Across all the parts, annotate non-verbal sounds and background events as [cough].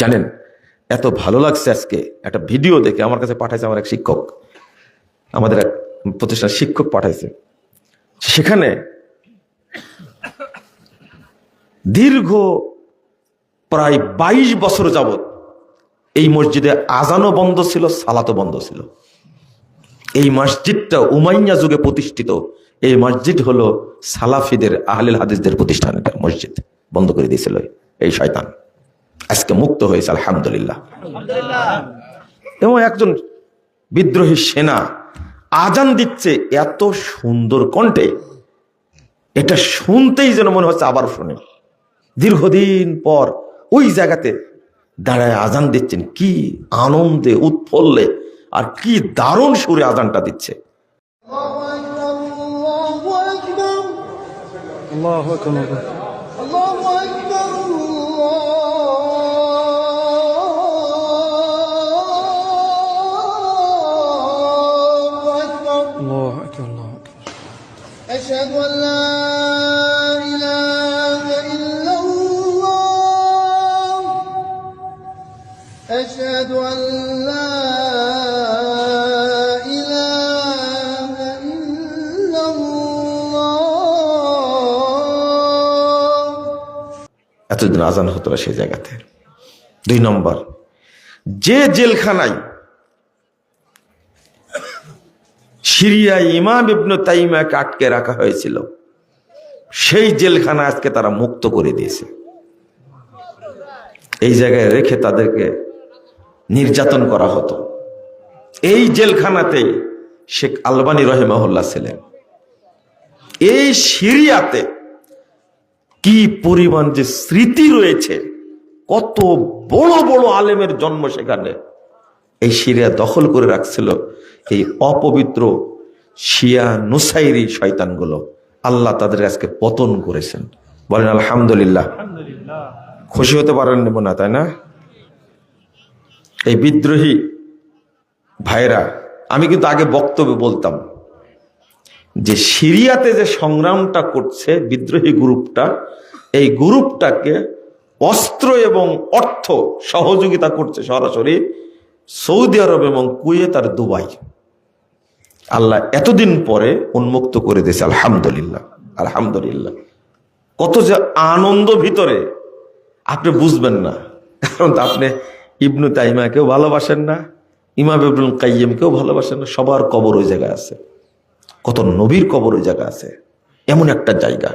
জানেন, এত ভালো লাগছে আজকে। একটা ভিডিও দেখে আমার কাছে পাঠাইছে আমার এক শিক্ষক। আমাদের এক প্রতিষ্ঠান শিক্ষক পাঠাইছে। সেখানে দীর্ঘ প্রায় বাইশ বছর যাবত এই মসজিদে আজানও বন্ধ ছিল, সালাতও বন্ধ ছিল। এই মসজিদটা উমাইয়া যুগে প্রতিষ্ঠিত। এই মসজিদ হলো সালাফিদের, আহলিল হাদিসদের প্রতিষ্ঠান। মসজিদ বন্ধ করে দিয়েছিল এই শয়তান। আজকে মুক্ত হয়েছে আলহামদুলিল্লাহ। এবং একজন বিদ্রোহী সেনা আজান দিচ্ছে এত সুন্দর কণ্ঠে এটা শুনতেই যেন মনে হচ্ছে আবার শুনে। দীর্ঘদিন পর ওই জায়গাতে দাঁড়ায় আজান দিচ্ছেন কি আনন্দে উৎফল্লে আর কি দারুণ সুরে আজানটা দিচ্ছে। أشهد أن لا إله إلا الله أشهد أن لا إله إلا الله এতদিন আজান হতো না সেই জায়গাতে দুই নম্বর যে জেলখানায় সিরিয়ায় ইমাম ইবনু তাইমাকে আটকে রাখা হয়েছিল। সেই জেলখানা আজকে তারা মুক্ত করে দিয়েছে। এই জায়গায় রেখে তাদেরকে নির্যাতন করা হতো। এই জেলখানাতে শেখ আলবানী রহেমাহুল্লাহ ছিলেন। এই সিরিয়াতে কি পরিমাণ যে স্মৃতি রয়েছে, কত বড় বড় আলেমের জন্ম সেখানে, এই সিরিয়া দখল করে রাখছিল এই অপবিত্র শিয়া নুসাইরি শয়তানগুলো আল্লাহ তাদের আজকে পতন করেছেন। বলেন আলহামদুলিল্লাহ। খুশি হতে পারেন নেব না তাই না? এই বিদ্রোহী ভাইরা আমি কিন্তু আগে বক্তব্যে বলতাম যে সিরিয়াতে যে সংগ্রামটা করছে বিদ্রোহী গ্রুপটা এই গ্রুপটাকে অস্ত্র এবং অর্থ সহযোগিতা করছে সরাসরি সৌদি আরব এবং কুয়েত আর দুবাই। আল্লাহ এতদিন পরে উন্মুক্ত করে দিয়েছে, আলহামদুলিল্লাহ আলহামদুলিল্লাহ। কত যে আনন্দ ভিতরে, আপনি বুঝবেন না। কারণ আপনি ইবনু তাইমাকেও ভালোবাসেন না, ইমাম ইবনুল কাইয়িমকেও ভালোবাসেন না, সবার কবর ওই জায়গায় আছে। কত নবীর কবর ওই জায়গা আছে। এমন একটা জায়গা।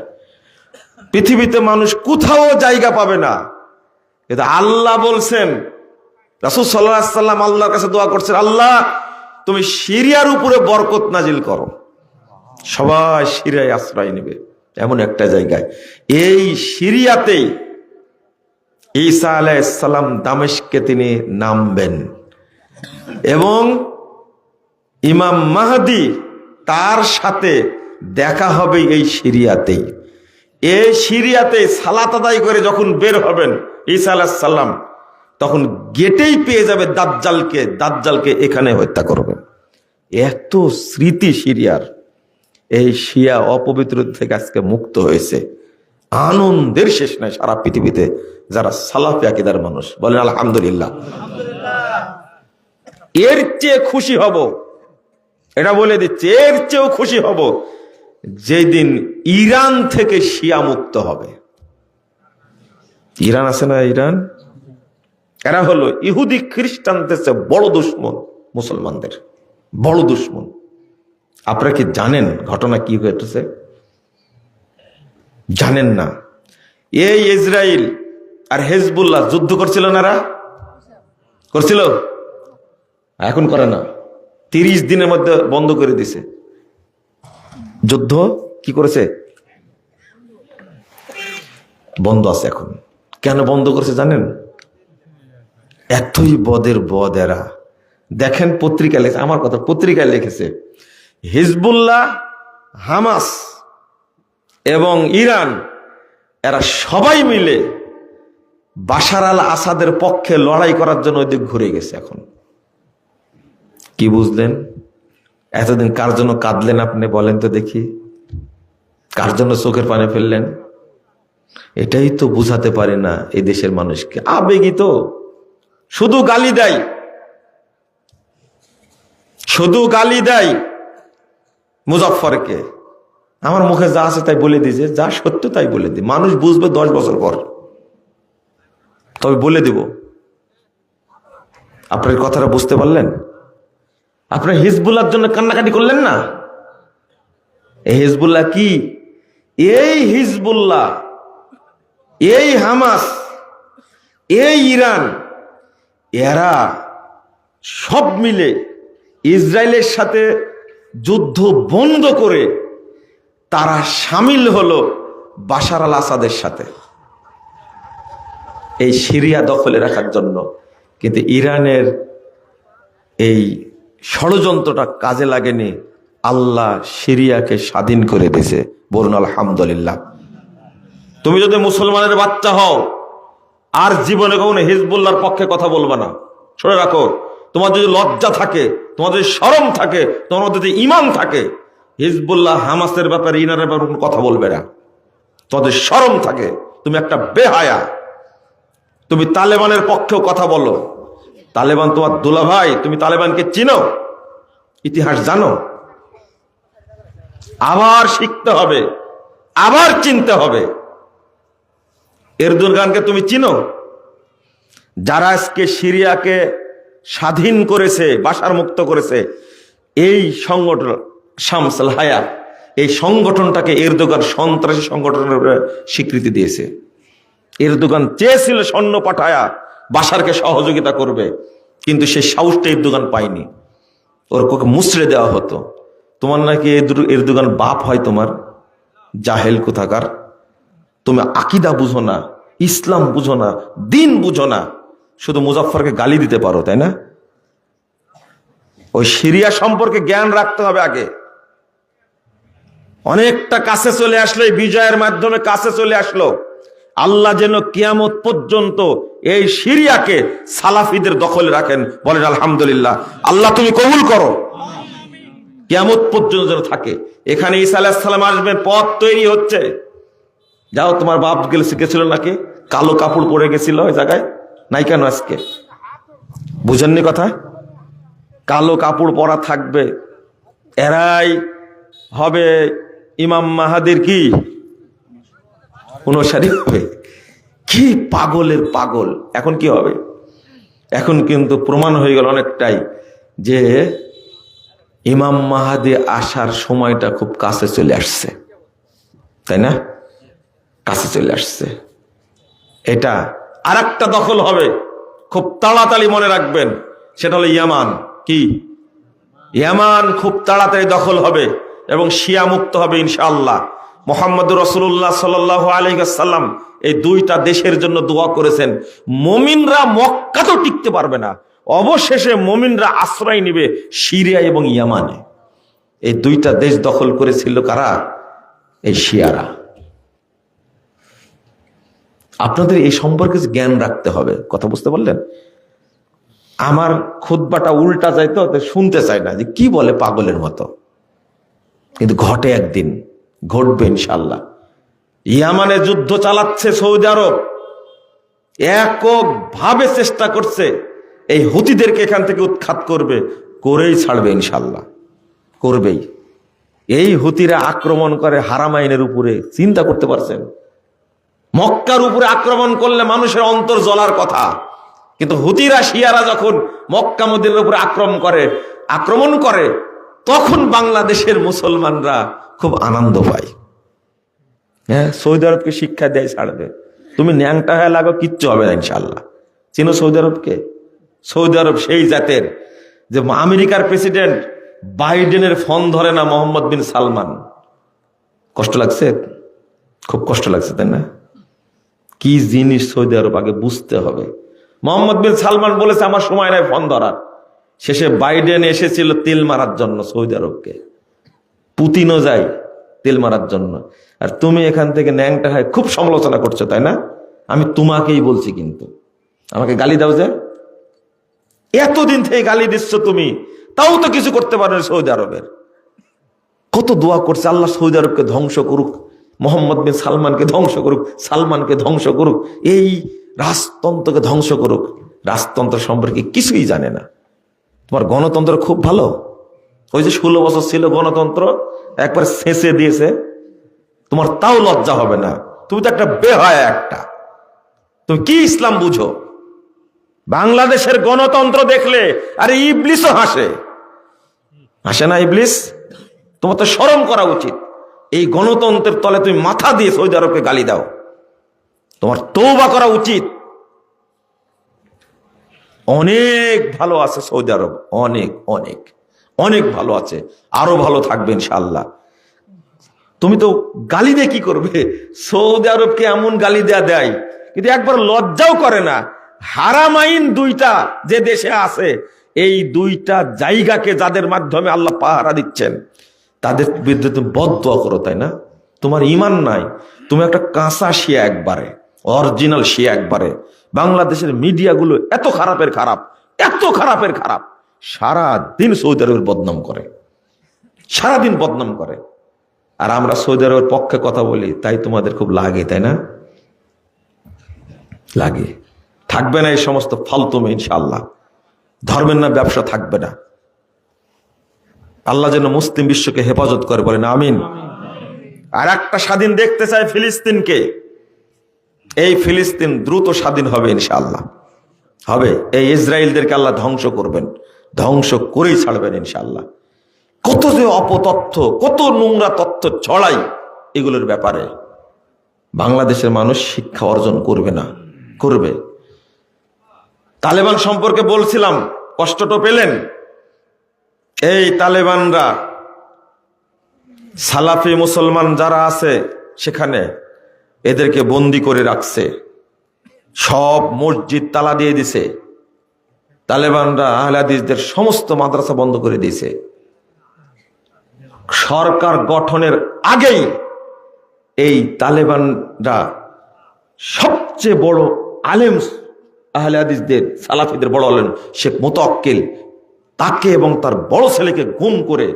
পৃথিবীতে মানুষ কোথাও জায়গা পাবে না। কিন্তু আল্লাহ বলছেন, রাসুল সাল্লাহ সাল্লাম আল্লাহর কাছে দোয়া করছেন, আল্লাহ তুমি সিরিয়ার উপরে বরকত নাজিল করো। সবাই সিরিয়ায় আশ্রয় নেবে, এমন একটা জায়গায়। এই সিরিয়াতেই ঈসা আলাইসাল্লাম দামেশকে তিনি নামবেন। এবং ইমাম মাহাদি তার সাথে দেখা হবে এই সিরিয়াতেই। এই সিরিয়াতে সালাত আদায় করে যখন বের হবেন ঈসা আলাহিসাল্লাম তখন গেটেই পেয়ে যাবে দাজ্জালকে দাজ্জালকে এখানে হত্যা করবে। এত স্মৃতি সিরিয়ার, এই শিয়া অপবিত্র থেকে আজকে মুক্ত হয়েছে। আনন্দের শেষ নাই সারা পৃথিবীতে, যারা সালাফি আকিদার মানুষ। বলেন, আলহামদুলিল্লাহ। এর চেয়ে খুশি হব, এটা বলে দিচ্ছে, এর চেয়েও খুশি হব, যেদিন ইরান থেকে শিয়া মুক্ত হবে। ইরান আছে না ইরান? এরা হলো ইহুদি খ্রিস্টানদের চেয়ে বড় দুশ্মন মুসলমানদের। বড় দুশ্মন। আপনারা কি জানেন ঘটনা কি হয়েছে জানেন না। এই ইসরায়েল আর হেজবুল্লাহ যুদ্ধ করছিল না এরা? করছিল? এখন করে না। তিরিশ দিনের মধ্যে বন্ধ করে দিছে। যুদ্ধ কি করেছে? বন্ধ আছে এখন। কেন বন্ধ করেছে জানেন? এতই বদের বদ এরা। দেখেন পত্রিকা লেখে, আমার কথা পত্রিকায় লিখেছে, হিজবুল্লাহ, হামাস এবং ইরান, এরা সবাই মিলে বাশার আল আসাদের পক্ষে লড়াই করার জন্য ওইদিক ঘুরে গেছে এখন। কি বুঝলেন? এতদিন কার জন্য কাঁদলেন আপনি বলেন তো দেখি। কার জন্য চোখের পানে ফেললেন? এটাই তো বুঝাতে পারে না এই দেশের মানুষকে। আবেগই তো শুধু গালি দেয়। শুধু গালি দেয় মুজফরকে আমার মুখে যা আছে তাই বলে দিয়েছে যা সত্য তাই বলে দিই মানুষ বুঝবে দশ বছর পর। তবে বলে দিব। আপনার কথাটা বুঝতে পারলেন? আপনার হিজবুল্লার জন্য কান্নাকাটি করলেন না? এই হিজবুল্লাহ কি? এই হিজবুল্লাহ, এই হামাস, এই ইরান এরা সব মিলে ইসরায়েলের সাথে যুদ্ধ বন্ধ করে তারা সামিল হলো বাশার আল আসাদের সাথে। এই সিরিয়া দখলে রাখার জন্য। কিন্তু ইরানের এই ষড়যন্ত্রটা কাজে লাগেনি। আল্লাহ সিরিয়াকে স্বাধীন করে দিয়েছে। বরুণ আলহামদুলিল্লাহ। তুমি যদি মুসলমানের বাচ্চা হও আর জীবনে কখনো হিজবুল্লাহর পক্ষে কথা বলবা না। শুনে রাখো, তোমার যদি লজ্জা থাকে, তোমার যদি সরম থাকে, তোমার যদি ইমান থাকে, হিজবুল্লাহ হামাসের ব্যাপারে, ইনারের ব্যাপারে কথা বলবে না। তোমাদের সরম থাকে, তুমি একটা বেহায়া। তুমি তালেবানের পক্ষেও কথা বলো। তালেবান তোমার দুলা ভাই তুমি তালেবানকে চিনো, ইতিহাস জানো। আবার শিখতে হবে, আবার চিনতে হবে। এরদুরগানকে তুমি চিনো? যারা আজকে সিরিয়াকে স্বাধীন করেছে বাসার মুক্ত করেছে, এই সংগঠন শামসাল হায়া এই সংগঠনটাকে এরদোগান সন্ত্রাসী সংগঠনের স্বীকৃতি দিয়েছে। এরদোগান চেয়েছিল সৈন্য পাঠায়া বাসারকে সহযোগিতা করবে, কিন্তু সে সাহসটা এরদোগান পায়নি। ওর কোকে মুচড়ে দেওয়া হতো। তোমার নাকি এর এরদোগান বাপ হয় তোমার? জাহেল কোথাকার? তুমি আকিদা বুঝো না, ইসলাম বুঝো না, দিন বুঝো না, শুধু মুজাফরকে গালি দিতে পারো, তাই না? ওই সিরিয়া সম্পর্কে জ্ঞান রাখতে হবে আগে। অনেকটা কাছে চলে আসলো, এই বিজয়ের মাধ্যমে কাছে চলে আসলো। আল্লাহ যেন কিয়ামত পর্যন্ত এই সিরিয়াকে সালাফিদের দখলে রাখেন, বলেন আলহামদুলিল্লাহ। আল্লাহ তুমি কবুল করো। কিয়ামত পর্যন্ত যেন থাকে। এখানে ঈসা আলাহিসাল্লাম আসবেন, পথ তৈরি হচ্ছে। যাও, তোমার বাপ গেলে শিখেছিল নাকি? কালো কাপড় পরে গেছিল ওই জায়গায়? নাই কেন আজকে? বুঝেননি কথা? কালো কাপড় পরা থাকবে। এরাই হবে ইমাম মাহাদির কি? অনুসারী হবে। কি পাগলের পাগল? এখন কি হবে? এখন কিন্তু প্রমাণ হয়ে গেল অনেকটাই যে ইমাম মাহাদি আসার সময়টা খুব কাছে চলে আসছে। তাই না? কাছে চলে আসছে। এটা আর একটা দখল হবে। খুব তাড়াতাড়ি মনে রাখবেন, সেটা হলো ইয়ামান। কি? ইয়ামান খুব তাড়াতাড়ি দখল হবে এবং শিয়া মুক্ত হবে ইনশাআল্লাহ। মোহাম্মদ রসুল্লাহ সাল আলহাম এই দুইটা দেশের জন্য দোয়া করেছেন। মমিনরা মক্কা তো টিকতে পারবে না। অবশেষে মমিনরা আশ্রয় নিবে সিরিয়া এবং ইয়ামানে। এই দুইটা দেশ দখল করেছিল কারা? এই শিয়ারা। আপনাদের এই সম্পর্কে জ্ঞান রাখতে হবে, কথা বুঝতে পারলেন? আমার খুদ্বাটা উল্টা যাইতো তো শুনতে চাই না যে কি বলে পাগলের মতো। কিন্তু ঘটে একদিন, ঘটবে ইনশাল্লাহ ইয়ামানে যুদ্ধ চালাচ্ছে সৌদি আরব। একক ভাবে চেষ্টা করছে, এই হুতিদেরকে এখান থেকে উৎখাত করবে, করেই ছাড়বে ইনশাল্লাহ করবেই। এই হুতিরা আক্রমণ করে হারামাইনের উপরে, চিন্তা করতে পারছেন? মক্কার উপরে আক্রমণ করলে মানুষের অন্তর জ্বলার কথা। কিন্তু হুতিরা, শিয়ারা যখন মক্কা মদিনের উপরে আক্রমণ করে আক্রমণ করে, তখন বাংলাদেশের মুসলমানরা খুব আনন্দ পায়। হ্যাঁ সৌদি আরবকে শিক্ষা দেয় ছাড়বে তুমি ন্যাংটা হয়ে লাগো, কিচ্ছু হবে না ইনশাল্লাহ চিনো সৌদি আরবকে? সৌদি আরব সেই জাতের যে আমেরিকার প্রেসিডেন্ট বাইডেনের ফোন ধরে না, মোহাম্মদ বিন সালমান। কষ্ট লাগছে? খুব কষ্ট লাগছে, তাই না? কি জিনিস সৌদি আরব আগে বুঝতে হবে। মোহাম্মদ বিন সালমান বলেছে, আমার সময় নাই ফোন ধরার। শেষে বাইডেন এসেছিল তেল মারার জন্য সৌদি আরবকে। পুতিনও যায় তেল মারার জন্য। আর তুমি এখান থেকে ন্যাংটা হয় খুব সমালোচনা করছ, তাই না? আমি তোমাকেই বলছি কিন্তু। আমাকে গালি দাও যে। এতদিন থেকে গালি দিচ্ছ তুমি, তাও তো কিছু করতে পারো সৌদি আরবের। কত দোয়া করছে, আল্লাহ সৌদি আরবকে ধ্বংস করুক। মোহাম্মদ বিন সালমানকে ধ্বংস করুক, সালমানকে ধ্বংস করুক, এই রাজতন্ত্রকে ধ্বংস করুক, রাজতন্ত্র সম্পর্কে কিছুই জানে না। তোমার গণতন্ত্র খুব ভালো? ওই যে ষোলো বছর ছিল গণতন্ত্র, একবার শেষে দিয়েছে, তোমার তাও লজ্জা হবে না। তুমি তো একটা বেহায় একটা। তুমি কি ইসলাম বুঝো? বাংলাদেশের গণতন্ত্র দেখলে, আরে ইবলিসও হাসে। হাসে না ইবলিস? তোমার তো স্মরণ করা উচিত। এই গণতন্ত্রের তলে তুমি মাথা দিয়ে সৌদি আরবকে গালি দাও। তোমার তৌবা করা উচিত। অনেক ভালো আছে সৌদি আরব, অনেক অনেক অনেক ভালো আছে, আরও ভালো থাকবে ইনশাল্লাহ তুমি তো গালি দিয়ে কি করবে? সৌদি আরবকে এমন গালি দেয়া দেয়, কিন্তু একবার লজ্জাও করে না। হারামাইন দুইটা যে দেশে আছে, এই দুইটা জায়গাকে যাদের মাধ্যমে আল্লাহ পাহারা দিচ্ছেন। তাদের বিরুদ্ধে তুমি বদয়া করো, তাই না? তোমার ইমান নাই। তুমি একটা কাঁচা শিয়া একবারে অরিজিনাল শিয়া একবারে। বাংলাদেশের মিডিয়াগুলো এত খারাপের খারাপ, এত খারাপের খারাপ। সারা দিন সৌদি আরবের বদনাম করে। সারাদিন বদনাম করে। আর আমরা সৌদি আরবের পক্ষে কথা বলি, তাই তোমাদের খুব লাগে, তাই না? লাগে। থাকবে না এই সমস্ত ফালতুমে ইনশাল্লাহ ধর্মের না, ব্যবসা থাকবে না। আল্লাহ যেন মুসলিম বিশ্বকে হেফাজত করে, বলেন আমিন। আর একটা স্বাধীন দেখতে চায় ফিলিস্তিনকে। এই ফিলিস্তিন দ্রুত স্বাধীন হবে ইনশাআল্লাহ। হবে। এই ইসরায়েলদেরকে আল্লাহ ধ্বংস করবেন। ধ্বংস করেই ছাড়বেন ইনশাআল্লাহ। কত যে অপতথ্য, কত নোংরা তথ্য ছড়াই এগুলোর ব্যাপারে। বাংলাদেশের মানুষ শিক্ষা অর্জন করবে না, করবে। তালেবান সম্পর্কে বলছিলাম কষ্টটা পেলেন। এই তালেবানরা, সালাফি মুসলমান যারা আছে সেখানে এদেরকে বন্দি করে রাখছে। সব মসজিদ তালা দিয়ে দিছে। তালেবানরা আহলাদিসদের সমস্ত মাদ্রাসা বন্ধ করে দিয়েছে। সরকার গঠনের আগেই এই তালেবানরা সবচেয়ে বড় আলেম আহলে সালাফিদের বড় আলেম শেখ মোতাক্কিল তাকে এবং তার বড় ছেলেকে গুম করে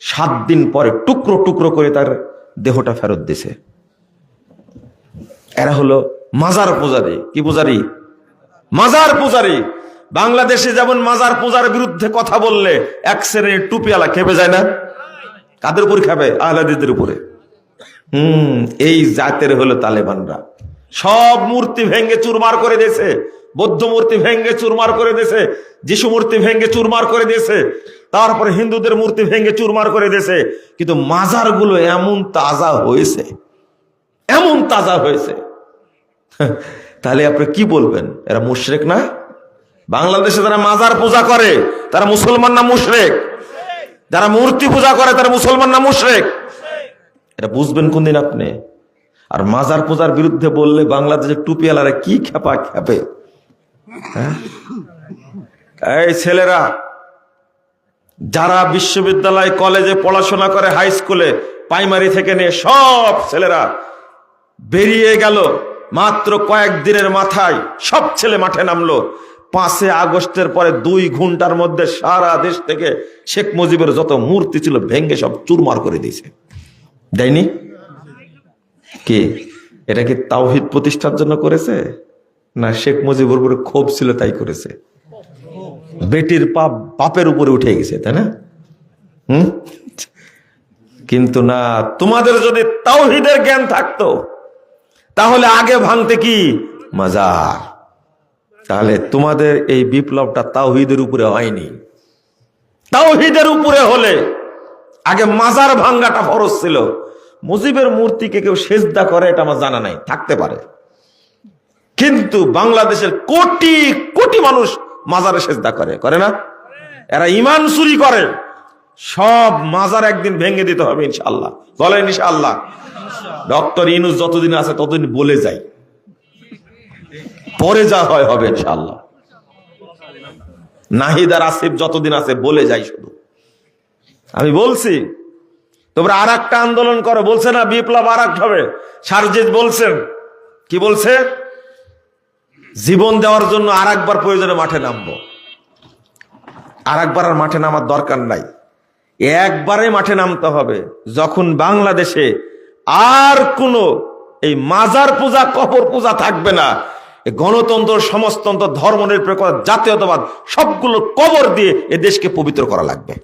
সাত দিন পরে টুকরো টুকরো করে তার দেহটা ফেরত দিছে। এরা হলো মাজার পূজারি। কি পূজারি? মাজার পূজারি। বাংলাদেশে যেমন মাজার পূজার বিরুদ্ধে কথা বললে এক শ্রেণির টুপিওয়ালা খেপে যায় না? কাদের উপর খাবে আহলাদিদের উপরে। হুম, এই জাতের হলো তালেবানরা। সব মূর্তি ভেঙ্গে চুরমার করে দিয়েছে। বৌদ্ধ মূর্তি ভেঙ্গে চুরমার করে দিয়েছে, যিশু মূর্তি ভেঙ্গে চুরমার করে দিয়েছে, তারপরে হিন্দুদের মূর্তি ভেঙ্গে চুরমার করে দিয়েছে, কিন্তু মাজারগুলো এমন তাজা হয়েছে, এমন তাজা হয়েছে। [laughs] তাহলে আপনি কি বলবেন? এরা মুশরেক না? বাংলাদেশে যারা মাজার পূজা করে, তারা মুসলমান না মুশরেক? যারা মূর্তি পূজা করে, তারা মুসলমান না মুশরেক? এটা বুঝবেন কোনদিন আপনি? আর মাজার পূজার বিরুদ্ধে বললে বাংলাদেশের টুপিওয়ালারা কি খেপা খেপে? এই ছেলেরা, যারা বিশ্ববিদ্যালয় কলেজে পড়াশোনা করে হাই স্কুলে প্রাইমারি থেকে নিয়ে সব ছেলেরা বেরিয়ে গেল, মাত্র কয়েকদিনের মাথায় সব ছেলে মাঠে নামলো। পাঁচে আগস্টের পরে দুই ঘণ্টার মধ্যে সারা দেশ থেকে শেখ মুজিবের যত মূর্তি ছিল ভেঙ্গে সব চুরমার করে দিয়েছে। দেয়নি? কি? এটা কি তাওহিদ প্রতিষ্ঠার জন্য করেছে? না, শেখ মুজিবুর উপরে ক্ষোভ ছিল, তাই করেছে। বেটির পাপ বাপের উপরে উঠে গেছে, তাই না? হুম? কিন্তু না, তোমাদের যদি তাওহিদের জ্ঞান থাকতো, তাহলে আগে ভাঙতে কি? মাজার। তাহলে তোমাদের এই বিপ্লবটা তাওহিদের উপরে হয়নি। তাওহিদের উপরে হলে আগে মাজার ভাঙ্গাটা ফরজ ছিল। মুজিবের মূর্তিকে কেউ সেজদা করে, এটা আমার জানা নাই, থাকতে পারে। কিন্তু বাংলাদেশের কোটি কোটি মানুষ মাজারে সেজদা করে করে না? এরা ইমান চুরি করে। সব মাজার একদিন ভেঙে দিতে হবে ইনশাল্লাহ বলেন ইনশাল্লাহ ডক্টর ইনুস যতদিন আছে ততদিন বলে যাই। পরে যা হয় হবে ইনশাল্লাহ নাহিদার আসিফ যতদিন আছে বলে যাই শুধু। আমি বলছি, তোমরা আর একটা আন্দোলন করো। বলছে না, বিপ্লব আর হবে সারজিৎ বলছেন। কি বলছে? জীবন দেওয়ার জন্য আর একবার প্রয়োজনে মাঠে নামবো। আর একবার আর মাঠে নামার দরকার নাই। একবারে মাঠে নামতে হবে, যখন বাংলাদেশে আর কোনো এই মাজার পূজা, কবর পূজা থাকবে না গণতন্ত্র, সমাজতন্ত্র, ধর্মনিরপেক্ষ, জাতীয়তাবাদ, সবগুলো কবর দিয়ে এ দেশকে পবিত্র করা লাগবে।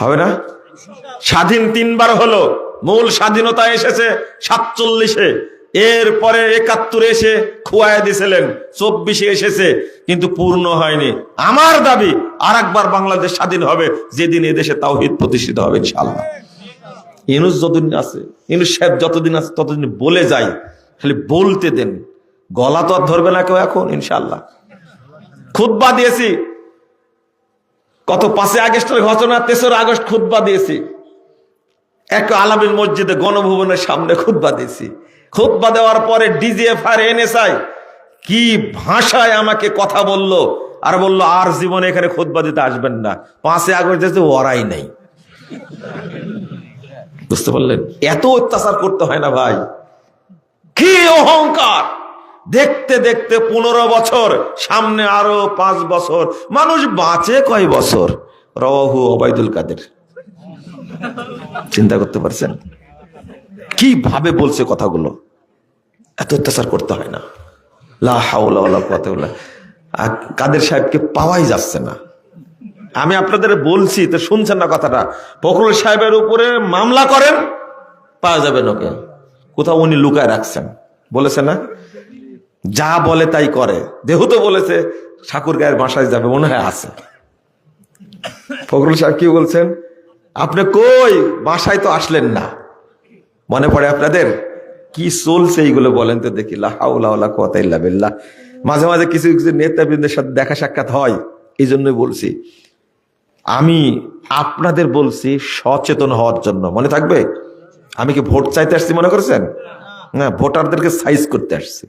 হবে না? স্বাধীন তিনবার হলো, মূল স্বাধীনতা এসেছে সাতচল্লিশে। এরপরে একাত্তরে এসে খুয়ায় দিছিলেন চব্বিশে এসেছে, কিন্তু পূর্ণ হয়নি। আমার দাবি আর একবার বাংলাদেশ স্বাধীন হবে, যেদিন এদেশে তাওহিদ প্রতিষ্ঠিত হবে ইনশাল্লাহ ইনুস যতদিন আছে ইনুস সাহেব যতদিন আছে, ততদিন বলে যাই, খালি বলতে দেন। গলা তো আর ধরবে না কেউ এখন ইনশাল্লাহ খুদ্া দিয়েছি। কত পাঁচই আগস্টের ঘটনা তেসরা আগস্ট খুদ্া দিয়েছি। এক আলামিন মসজিদে গণভবনের সামনে খুদ্া দিয়েছি। খুদ্া দেওয়ার পরে ডিজিএফ আর এনএসআই কি ভাষায় আমাকে কথা বলল আর বলল, আর জীবনে এখানে খুদ্া দিতে আসবেন না। পাঁচে আগস্ট যেতে ওরাই নেই। বুঝতে পারলেন? এত অত্যাচার করতে হয় না ভাই। কি অহংকার! দেখতে দেখতে পনেরো বছর, সামনে আরও পাঁচ বছর। মানুষ বাঁচে কয় বছর? রহু ওবায়দুল কাদের। চিন্তা করতে পারছেন? কীভাবে বলছে কথাগুলো? এত অত্যাচার করতে হয় না। আর কাদের সাহেবকে পাওয়াই যাচ্ছে না। আমি আপনাদের বলছি, তো শুনছেন না কথাটা? ফখরুল সাহেবের উপরে মামলা করেন, পাওয়া যাবে ওকে। কোথাও উনি লুকায় রাখছেন। বলেছে না? যা বলে তাই করে। দেহু তো বলেছে, ঠাকুর গায়ের বাসায় যাবে, মনে হয় আছে। ফখরুল সাহেব কি বলছেন? আপনি কই? বাসায় তো আসলেন না। মনে পড়ে আপনাদের? কি চলছে এইগুলো বলেন তো দেখি। লাহাউলা মাঝে মাঝে কিছু কিছু নেতাবৃন্দের সাথে দেখা সাক্ষাৎ হয় এই জন্যই বলছি। আমি আপনাদের বলছি সচেতন হওয়ার জন্য। মনে থাকবে? আমি কি ভোট চাইতে আসছি মনে করেছেন? না, ভোটারদেরকে সাইজ করতে আসছি।